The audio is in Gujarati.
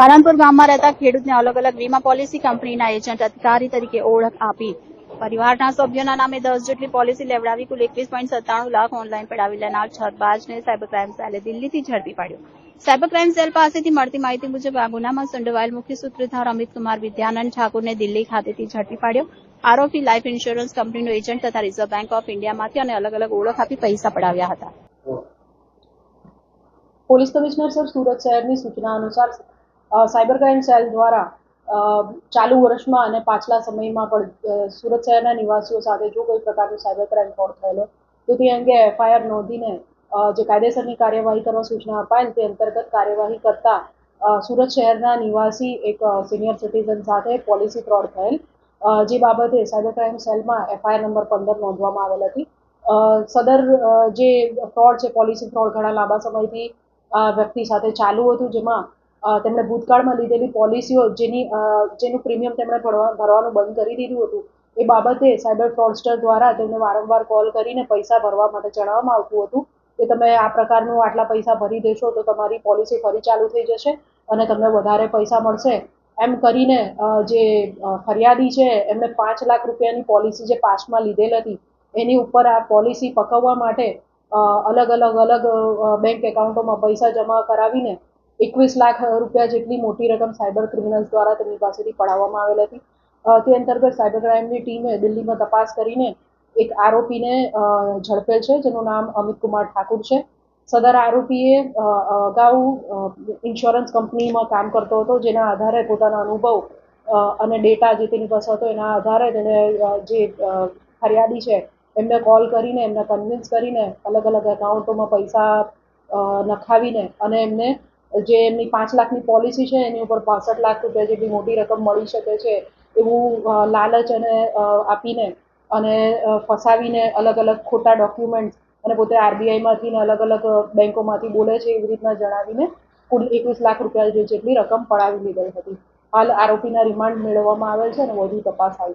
પાલનપુર ગામમાં રહેતા ખેડૂતને અલગ અલગ વીમા પોલિસી કંપનીના એજન્ટ અધિકારી તરીકે ઓળખ આપી. પરિવારના સભ્યોના નામે દસ જેટલી પોલિસી લેવડાવી કુલ એકવીસ પોઈન્ટ સત્તાણું લાખ ઓનલાઈન પડાવી લેનાર છરબાજને સાયબર ક્રાઇમ સેલે દિલ્હીથી ઝડપી પાડ્યો. સાયબર ક્રાઇમ સેલ પાસેથી મળતી માહિતી મુજબ આ ગુનામાં સંડોવાયેલ મુખ્ય સૂત્રધાર અમિત કુમાર વિદ્યાનંદ ઠાકુરને દિલ્હી ખાતેથી ઝડપી પાડ્યો. આરોપી લાઇફ ઇન્સ્યોરન્સ કંપનીનો એજન્ટ તથા રિઝર્વ બેંક ઓફ ઇન્ડિયામાંથી અને અલગ અલગ ઓળખ આપી પૈસા પડાવ્યા હતા. પોલીસ કમિશનર સર સુરત શહેરની સૂચના અનુસાર સાયબર ક્રાઇમ સેલ દ્વારા ચાલુ વર્ષમાં અને પાછલા સમયમાં પણ સુરત શહેરના નિવાસીઓ સાથે જો કોઈ પ્રકારનો સાયબર ક્રાઇમ ફ્રોડ થયેલો, તો તે અંગે એફઆઈઆર નોંધીને જે કાયદેસરની કાર્યવાહી કરવા સૂચના અપાયેલ તે અંતર્ગત કાર્યવાહી કરતા સુરત શહેરના નિવાસી એક સિનિયર સિટીઝન સાથે પોલિસી ફ્રોડ થયેલ જે બાબતે સાયબર ક્રાઇમ સેલમાં એફઆઈઆર નંબર પંદર નોંધવામાં આવેલ હતી. સદર જે ફ્રોડ છે, પોલિસી ફ્રોડ ઘણા લાંબા સમયથી વ્યક્તિ સાથે ચાલુ હતું, જેમાં તેમણે ભૂતકાળમાં લીધેલી પોલિસીઓ જેની જેનું પ્રીમિયમ તેમણે ભરવા, ભરવાનું બંધ કરી દીધું હતું. એ બાબતે સાયબર ફ્રોડસ્ટર દ્વારા તેમને વારંવાર કોલ કરીને પૈસા ભરવા માટે જણાવવામાં આવતું હતું કે તમે આ પ્રકારનું આટલા પૈસા ભરી દેશો તો તમારી પોલિસી ફરી ચાલુ થઈ જશે અને તમને વધારે પૈસા મળશે. એમ કરીને જે ફરિયાદી છે એમને પાંચ લાખ રૂપિયાની પોલિસી જે પાસમાં લીધેલ હતી એની ઉપર આ પોલિસી પકવવા માટે અલગ અલગ અલગ બેંક એકાઉન્ટોમાં પૈસા જમા કરાવીને એકવીસ લાખ રૂપિયા જેટલી મોટી રકમ સાયબર ક્રિમિનલ્સ દ્વારા તેમની પાસેથી પડાવવામાં આવેલ હતી. તે અંતર્ગત સાયબર ક્રાઇમની ટીમે દિલ્હીમાં તપાસ કરીને એક આરોપીને ઝડપેલ છે, જેનું નામ અમિત કુમાર ઠાકુર છે. સદર આરોપીએ અગાઉ ઇન્સ્યોરન્સ કંપનીમાં કામ કરતો હતો, જેના આધારે પોતાના અનુભવ અને ડેટા જે તેની પાસે હતો એના આધારે તેણે જે ફરિયાદી છે, એમને કોલ કરીને, એમને કન્વિન્સ કરીને અલગ અલગ એકાઉન્ટોમાં પૈસા નખાવીને અને એમને જે એમની પાંચ લાખની પોલિસી છે, એની ઉપર પાસઠ લાખ રૂપિયા જેટલી મોટી રકમ મળી શકે છે, એવું લાલચ અને આપીને અને ફસાવીને અલગ અલગ ખોટા ડોક્યુમેન્ટ્સ અને પોતે આરબીઆઈમાંથી ને અલગ અલગ બેન્કોમાંથી બોલે છે, એવી રીતના જણાવીને કુલ એકવીસ લાખ રૂપિયા જેટલી રકમ પડાવી લીધેલ હતી. હાલ આરોપીના રિમાન્ડ મેળવવામાં આવેલ છે અને વધુ તપાસ હાલ